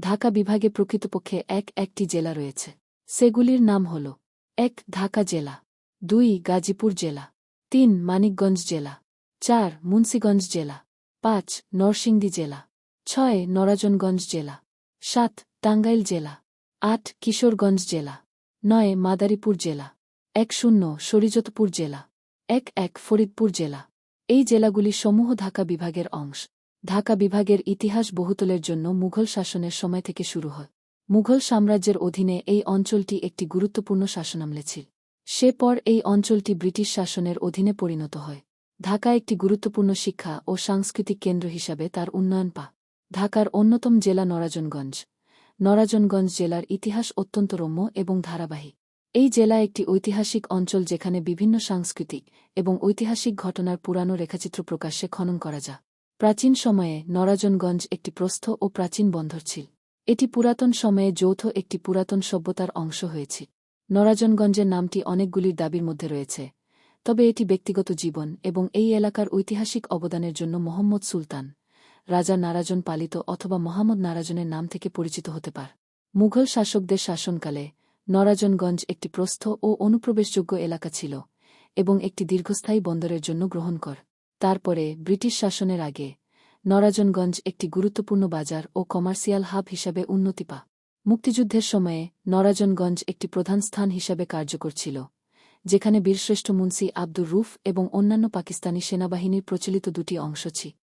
ঢাকা বিভাগে প্রকৃতপক্ষে এক একটি জেলা রয়েছে। সেগুলির নাম হল, এক, ঢাকা জেলা, দুই, গাজীপুর জেলা, তিন, মানিকগঞ্জ জেলা, চার, মুন্সীগঞ্জ জেলা, পাঁচ, নরসিংদী জেলা, ছয়, নরাজনগঞ্জ জেলা, সাত, টাঙ্গাইল জেলা, আট, কিশোরগঞ্জ জেলা, নয়, মাদারীপুর জেলা, এক শূন্য শরীযতপুর জেলা, এক এক ফরিদপুর জেলা। এই জেলাগুলি সমূহ ঢাকা বিভাগের অংশ। ঢাকা বিভাগের ইতিহাস বহুতলের জন্য মুঘল শাসনের সময় থেকে শুরু হয়। মুঘল সাম্রাজ্যের অধীনে এই অঞ্চলটি একটি গুরুত্বপূর্ণ শাসনামলে ছিল। সে পর এই অঞ্চলটি ব্রিটিশ শাসনের অধীনে পরিণত হয়। ঢাকা একটি গুরুত্বপূর্ণ শিক্ষা ও সাংস্কৃতিক কেন্দ্র হিসাবে তার উন্নয়ন পা। ঢাকার অন্যতম জেলা নরাজনগঞ্জ। নরাজনগঞ্জ জেলার ইতিহাস অত্যন্ত রম্য এবং ধারাবাহী এই জেলা একটি ঐতিহাসিক অঞ্চল যেখানে বিভিন্ন সাংস্কৃতিক এবং ঐতিহাসিক ঘটনার পুরানো রেখাচিত্র প্রকাশ্যে খনন করা যা প্রাচীন সময়ে নরাজনগঞ্জ একটি প্রস্থ ও প্রাচীন বন্দর ছিল। এটি পুরাতন সময়ে যৌথ একটি পুরাতন সভ্যতার অংশ হয়েছে। নরাজনগঞ্জের নামটি অনেকগুলির দাবির মধ্যে রয়েছে, তবে এটি ব্যক্তিগত জীবন এবং এই এলাকার ঐতিহাসিক অবদানের জন্য মোহাম্মদ সুলতান, রাজা নারাজন পালিত অথবা মোহাম্মদ নারাজনের নাম থেকে পরিচিত হতে পার। মুঘল শাসকদের শাসনকালে নরাজনগঞ্জ একটি প্রস্থ ও অনুপ্রবেশযোগ্য এলাকা ছিল এবং একটি দীর্ঘস্থায়ী বন্দরের জন্য গ্রহণ কর তারপরে ব্রিটিশ শাসনের আগে, নরাজনগঞ্জ একটি গুরুত্বপূর্ণ বাজার ও কমার্শিয়াল হাব হিসাবে উন্নতি পা। মুক্তিযুদ্ধের সময়ে নরাজনগঞ্জ একটি প্রধান স্থান হিসাবে কার্যকর ছিল, যেখানে বীরশ্রেষ্ঠ মুন্সি আব্দুর রুফ এবং অন্যান্য পাকিস্তানি সেনাবাহিনীর প্রচলিত দুটি অংশ ছিল